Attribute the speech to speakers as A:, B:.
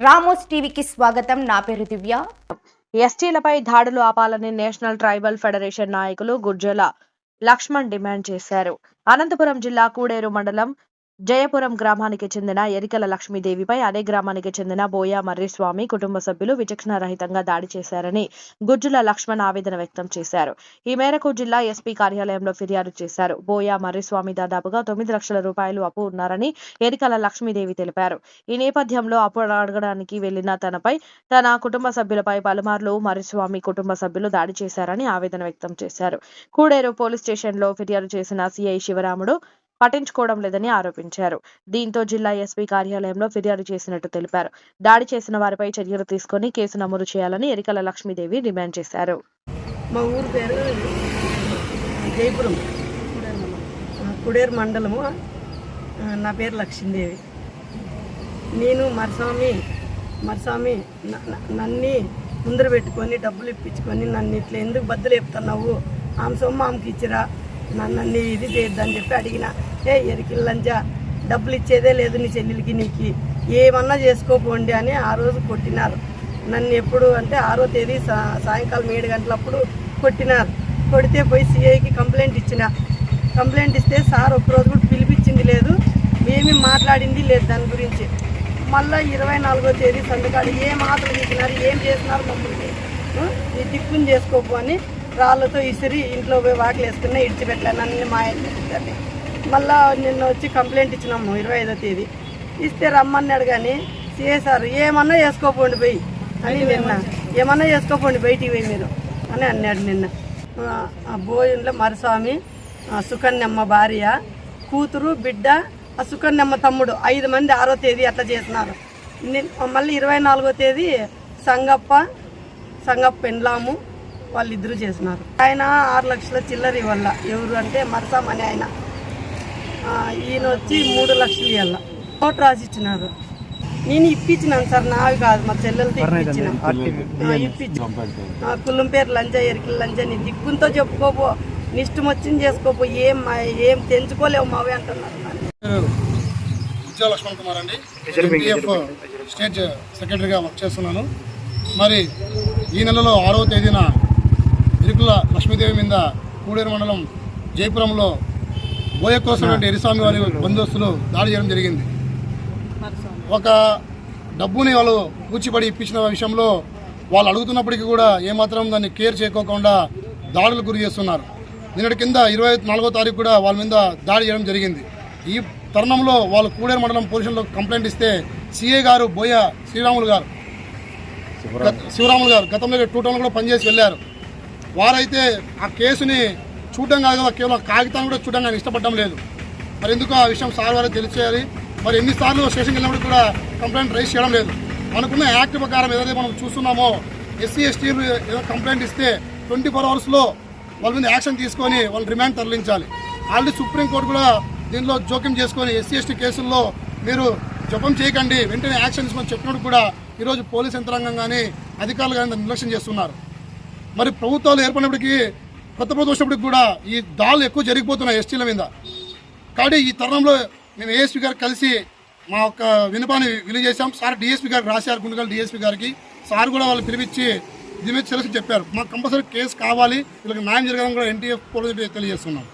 A: Ramos టీవీకి స్వాగతం. నా పేరు దివ్య.
B: ఎస్టీలపై దాడులు ఆపాలని నేషనల్ ట్రైబల్ ఫెడరేషన్ నాయకులు గుర్జల లక్ష్మణ్ డిమాండ్ చేశారు. అనంతపురం జిల్లా కూడేరు మండలం జయపురం గ్రామానికి చెందిన ఎరికల లక్ష్మీదేవిపై అదే గ్రామానికి చెందిన బోయా మర్రిస్వామి కుటుంబ సభ్యులు విచక్షణారహితంగా దాడి చేశారని గుజ్జుల లక్ష్మణ్ ఆవేదన వ్యక్తం చేశారు. ఈ మేరకు జిల్లా ఎస్పీ కార్యాలయంలో ఫిర్యాదు చేశారు. బోయా మర్రిస్వామి దాదాపుగా తొమ్మిది లక్షల రూపాయలు అప్పు ఉన్నారని ఎరికల లక్ష్మీదేవి తెలిపారు. ఈ నేపథ్యంలో అప్పు అడగడానికి వెళ్ళిన తనపై తన కుటుంబ సభ్యులపై పలుమార్లు మర్రిస్వామి కుటుంబ సభ్యులు దాడి చేశారని ఆవేదన వ్యక్తం చేశారు. కూడేరు పోలీస్ స్టేషన్లో ఫిర్యాదు చేసిన సిఐ శివరాముడు పట్టించుకోవడం లేదని ఆరోపించారు. దీంతో జిల్లా ఎస్పీ కార్యాలయంలో ఫిర్యాదు చేసినట్టు తెలిపారు. దాడి చేసిన వారిపై చర్యలు తీసుకొని కేసు నమోదు చేయాలని ఎరికల లక్ష్మీదేవి డిమాండ్ చేశారు.
C: మా ఊరు పేరు జైపురం. కుడేరు మండలము. నా పేరు లక్ష్మీదేవి. నేను మరస్వామి మరస్వామి నన్ని ముందర పెట్టుకొని డబ్బులు ఇప్పించుకొని నన్ను ఇట్లా ఎందుకు బద్దలు చెప్తున్నావు ఆమె సొమ్ము ఆమెకి ఇచ్చిరా? నన్ను నీ ఇది చేయొద్దని చెప్పి అడిగిన ఏ ఎరికిల్లంజా డబ్బులు ఇచ్చేదే లేదు నీ చెల్లెలకి నీకు ఏమన్నా చేసుకోపోండి అని ఆ రోజు కొట్టినారు. నన్ను ఎప్పుడు అంటే ఆరో తేదీ సాయంకాలం ఏడు గంటలప్పుడు కొట్టినారు. కొడితే పోయి సిఐకి కంప్లైంట్ ఇచ్చిన. కంప్లైంట్ ఇస్తే సార్ ఒక్కరోజు కూడా పిలిపించింది లేదు ఏమీ మాట్లాడింది లేదు దాని గురించి. మళ్ళీ ఇరవై నాలుగో తేదీ సంతకాడు ఏ మాటలు తీసినారు ఏం చేసినారు మమ్మల్ని? ఈ దిక్కుని చేసుకోకు అని రాళ్ళతో ఇసిరి ఇంట్లో పోయి వాకిలు వేసుకున్నా ఇడిచిపెట్టాను అన్ని మా ఇద్దరిని మళ్ళా నిన్న వచ్చి కంప్లైంట్ ఇచ్చినాము ఇరవై ఐదో తేదీ. ఇస్తే రమ్మన్నాడు కానీ సిఏ సార్ ఏమన్నా వేసుకోపోండి పోయి అని నిన్న ఏమన్నా వేసుకోపోండి బయటికి పోయి మీరు అని అన్నాడు నిన్న. ఆ, ఆ మరస్వామి ఆ, సుకన్యమ్మ భార్య కూతురు బిడ్డ ఆ సుకన్యమ్మ తమ్ముడు ఐదు మంది ఆరో తేదీ అట్లా చేసినారు. మళ్ళీ ఇరవై నాలుగో తేదీ సంగప్ప సంగప్ప పెండ్లాము వాళ్ళిద్దరూ చేసినారు ఆయన ఆరు లక్షల చిల్లర ఇవ్వాల. ఎవరు అంటే మరసాం అని ఆయన. ఈయన వచ్చి మూడు లక్షలు ఇవ్వాల నోట్ రాసి ఇచ్చినారు నేను ఇప్పించినాను సార్ నావి కాదు మా చెల్లెలతో ఇప్పించిన. ఆ, ఇప్పించి. ఆ, కులం పేరు లంజా ఎరికిల లంజా నీ దిక్కుంతో చెప్పుకోపో నిష్టం వచ్చింది చేసుకోపో ఏం ఏం తెంచుకోలేవు మావే అంటున్నారు.
D: లక్ష్మణ్ కుమార్ అండి. ఎన్టీఎఫ్ స్టేట్ సెక్రటరీగా వర్క్ చేస్తున్నాను. మరి ఈ నెలలో ఆరవ తేదీన ఇరుకుల లక్ష్మీదేవి మీద కూడేరు మండలం జయపురంలో బోయకోసినటువంటి ఎరిస్వామి వారి బందోస్తులు దాడి చేయడం జరిగింది. ఒక డబ్బుని వాళ్ళు కూచిపడి ఇప్పించిన విషయంలో వాళ్ళు అడుగుతున్నప్పటికీ కూడా ఏమాత్రం దాన్ని కేర్ చేయకోకుండా దాడులకు గురి చేస్తున్నారు. నిన్నటి కింద ఇరవై నాలుగో తారీఖు కూడా వాళ్ళ మీద దాడి చేయడం జరిగింది. ఈ తరుణంలో వాళ్ళు కూడేరు మండలం పోలీసుల్లో కంప్లైంట్ ఇస్తే సిఏ గారు బోయ శ్రీరాములు గారు శివరాములు. గారు గతంలో టూ టౌన్ కూడా పనిచేసి వెళ్ళారు. వారైతే ఆ కేసుని చూడడం కాదు కదా కేవలం కాగితాన్ని కూడా చూడడం కానీ ఇష్టపడడం లేదు. మరి ఎందుకు ఆ విషయం సార్ వారే తెలియచేయాలి? మరి ఎన్నిసార్లు స్టేషన్కి వెళ్ళినప్పుడు కూడా కంప్లైంట్ రైజ్ చేయడం లేదు. మనకున్న యాక్ట్ ప్రకారం ఏదైతే మనం చూస్తున్నామో ఎస్సీ ఎస్టీలు ఏదో కంప్లైంట్ ఇస్తే ట్వంటీ ఫోర్ అవర్స్లో వాళ్ళ మీద యాక్షన్ తీసుకొని వాళ్ళు రిమాండ్ తరలించాలి. ఆల్రెడీ సుప్రీంకోర్టు కూడా దీనిలో జోక్యం చేసుకొని ఎస్సీ ఎస్టీ కేసుల్లో మీరు జపం చేయకండి వెంటనే యాక్షన్ తీసుకొని చెప్పినప్పుడు కూడా ఈరోజు పోలీస్ యంత్రాంగం కానీ అధికారులు కానీ నిర్లక్ష్యం చేస్తున్నారు. మరి ప్రభుత్వాలు ఏర్పడినప్పటికీ కొత్త ప్రభుత్వం వచ్చినప్పటికి కూడా ఈ దాళ్ళు ఎక్కువ జరిగిపోతున్నాయి ఎస్టీల మీద. కాబట్టి ఈ తరుణంలో మేము ఏఎస్పీ గారు కలిసి మా యొక్క వినపాన్ని విలువ చేశాం సార్ డిఎస్పీ గారికి రాశారు గుండెగల్ డిఎస్పీ గారికి. సార్ కూడా వాళ్ళు పిలిపించి దీని మీద చెప్పారు. మాకు కంపల్సరీ కేసు కావాలి. వీళ్ళకి న్యాయం జరగాలని కూడా ఎన్టీఎఫ్ పోలీసులు తెలియజేస్తున్నాం